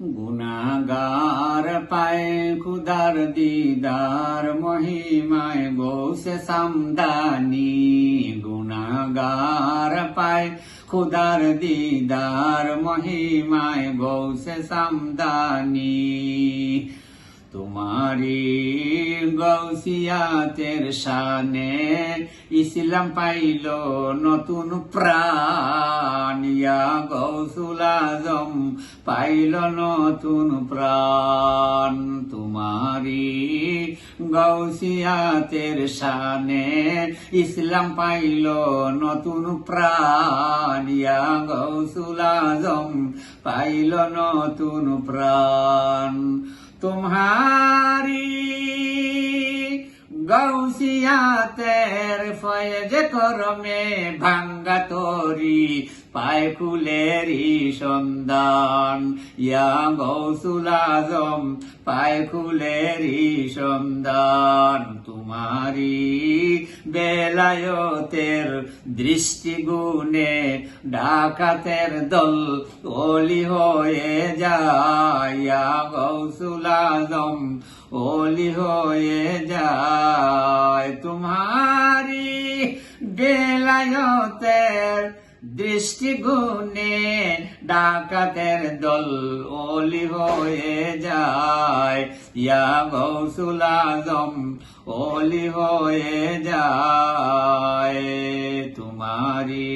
গুনাগার পায় খুদার দিদার মহিমায় গৌসে সামদানি গুনাগার পায় খুদার দিদার মহিমায় গৌসে সামদানি তোমারি গৌসিয়াতের শানে ইসলাম পাইল নতুন প্রাণ। ইয়া গৌসুল আজম, পাইল নতুন প্রাণ। তোমারি গৌসিয়াতের শানে ইসলাম পাইল নতুন প্রাণ। ইয়া গৌসুল আজম, পাইল নতুন প্রাণ। तुम्हारी गौसिया तेर फैज कर में भंग तोरी। পায় কুলেরি সন্ধান। ইয়া গৌসুল আজম পায় কুলেরি সন্ধান। তোমারি বেলায়তের দৃষ্টিগুণে ডাকাতের দল ওলি হয়ে যায়। ইয়া গৌসুল আজম ওলি হয়ে যায়। তোমারি বেলায়তের দৃষ্টিগুণে ডাকাতের দল ওলি হয়ে যায়। ইয়া গৌসুল আজম ওলি হয়ে যায়। তোমারি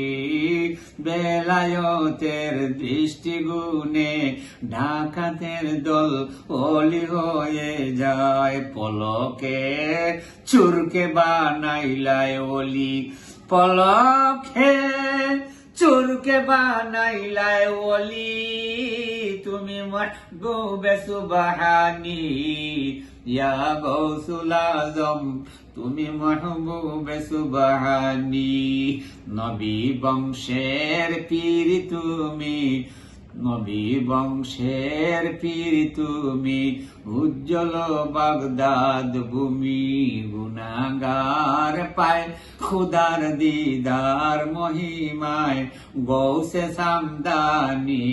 বেলায়তের দৃষ্টিগুণে ঢাকাতের দল ওলি হয়ে যায়। পলকে চুরকে বানাইলায় ওলি পলকে চুরকে বানাইলায় ওলি, তুমি মাহবুবে সুবাহানি। ইয়া গৌসুল আজম, তুমি মহবুবে সুবাহানি। নবী বংশের পীর তুমি নবী বংশের পীর তুমি উজ্জ্বল বাগদাদ ভূমি গুনাগার পায় খুদার দিদার মহিমায় গৌসে সামদানি।